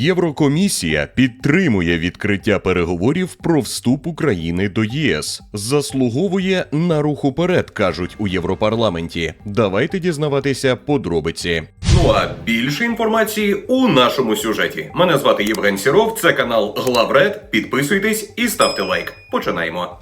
Єврокомісія підтримує відкриття переговорів про вступ України до ЄС. Заслуговує на рух уперед, кажуть у Європарламенті. Давайте дізнаватися подробиці. Ну а більше інформації у нашому сюжеті. Мене звати Євген Сіров. Це канал Главред. Підписуйтесь і ставте лайк. Починаємо.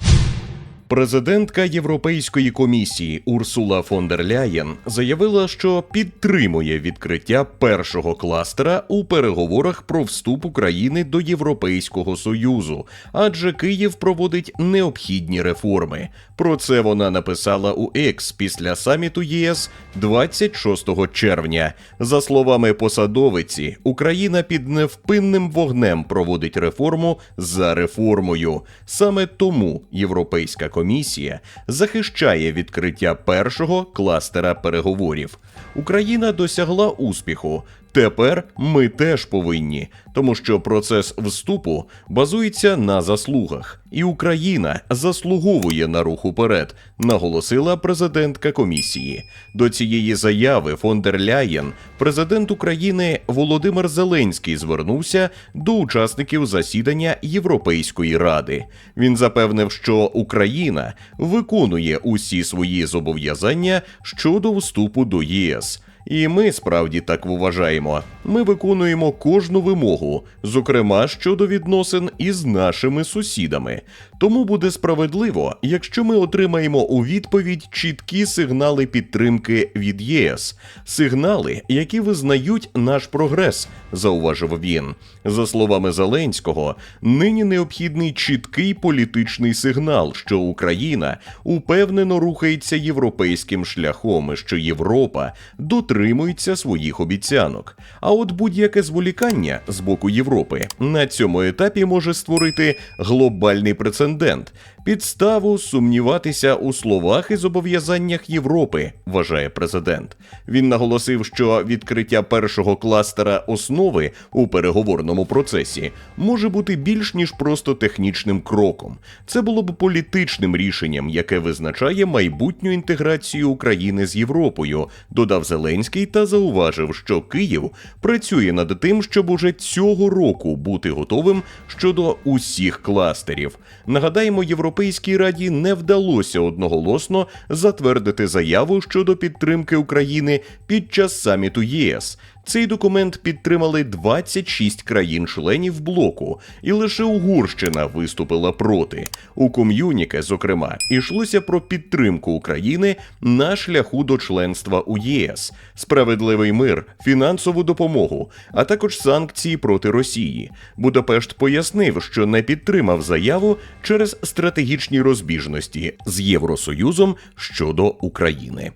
Президентка Європейської комісії Урсула фон дер Ляєн заявила, що підтримує відкриття першого кластера у переговорах про вступ України до Європейського союзу, адже Київ проводить необхідні реформи. Про це вона написала у Екс після саміту ЄС 26 червня. За словами посадовиці, Україна під невпинним вогнем проводить реформу за реформою. Саме тому Європейська комісія захищає відкриття першого кластера переговорів. Україна досягла успіху. Тепер ми теж повинні, тому що процес вступу базується на заслугах, і Україна заслуговує на рух уперед, наголосила президентка комісії. До цієї заяви фон дер Ляєн президент України Володимир Зеленський звернувся до учасників засідання Європейської ради. Він запевнив, що Україна виконує усі свої зобов'язання щодо вступу до ЄС. І ми справді так вважаємо. Ми виконуємо кожну вимогу, зокрема щодо відносин із нашими сусідами. Тому буде справедливо, якщо ми отримаємо у відповідь чіткі сигнали підтримки від ЄС, сигнали, які визнають наш прогрес, зауважив він. За словами Зеленського, нині необхідний чіткий політичний сигнал, що Україна упевнено рухається європейським шляхом, і що Європа дотримується своїх обіцянок. А от будь-яке зволікання з боку Європи на цьому етапі може створити глобальний прецедент, підставу сумніватися у словах і зобов'язаннях Європи, вважає президент. Він наголосив, що відкриття першого кластера основи у переговорному процесі може бути більш ніж просто технічним кроком. Це було б політичним рішенням, яке визначає майбутню інтеграцію України з Європою, додав Зеленський та зауважив, що Київ працює над тим, щоб уже цього року бути готовим щодо усіх кластерів. Нагадаємо, Європейській раді не вдалося одноголосно затвердити заяву щодо підтримки України під час саміту ЄС. Цей документ підтримали 26 країн-членів блоку, і лише Угорщина виступила проти. У ком'юніке, зокрема, йшлося про підтримку України на шляху до членства у ЄС, справедливий мир, фінансову допомогу, а також санкції проти Росії. Будапешт пояснив, що не підтримав заяву через стратегічні розбіжності з Євросоюзом щодо України.